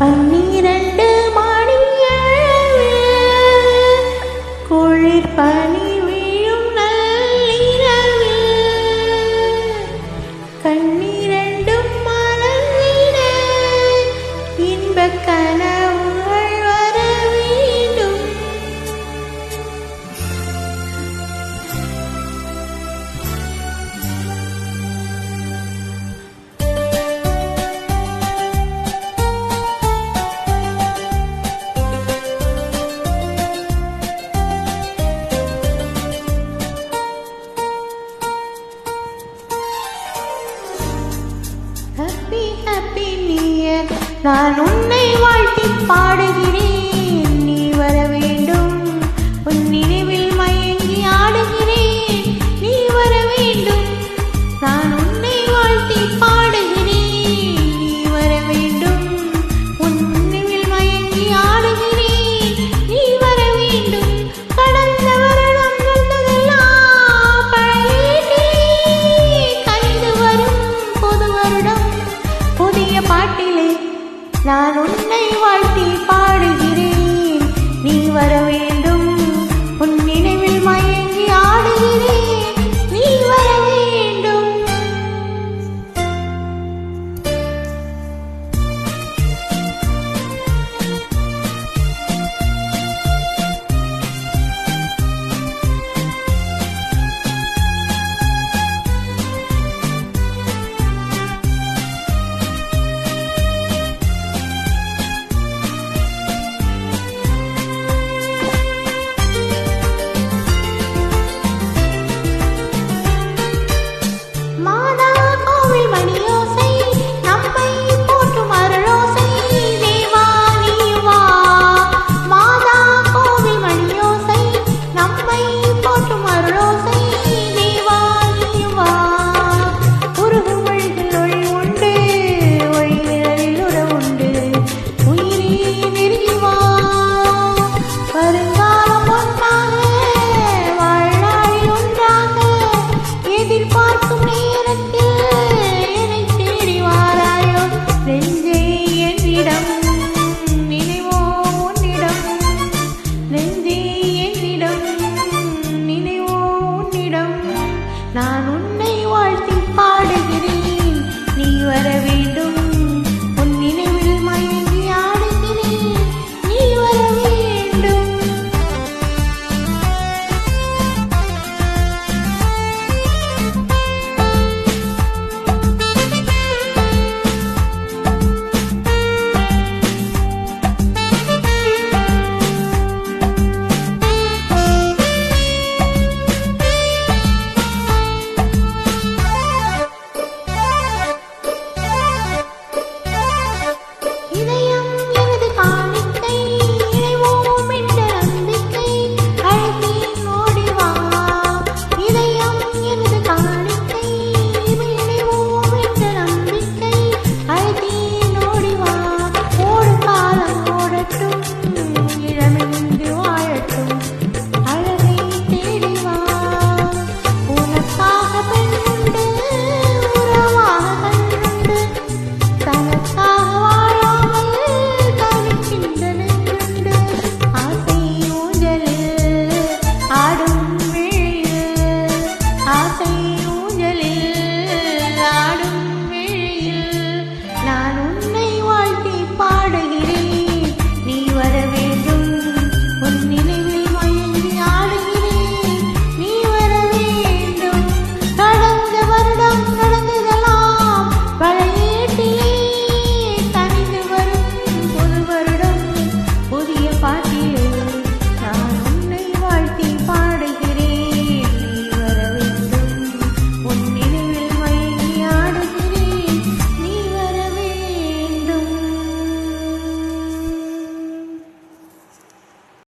Um. நான் உன்னை வாழ்த்தி பாடுகிறேன். வாழ்த்தி பாடுகிறேன். நீ வரவே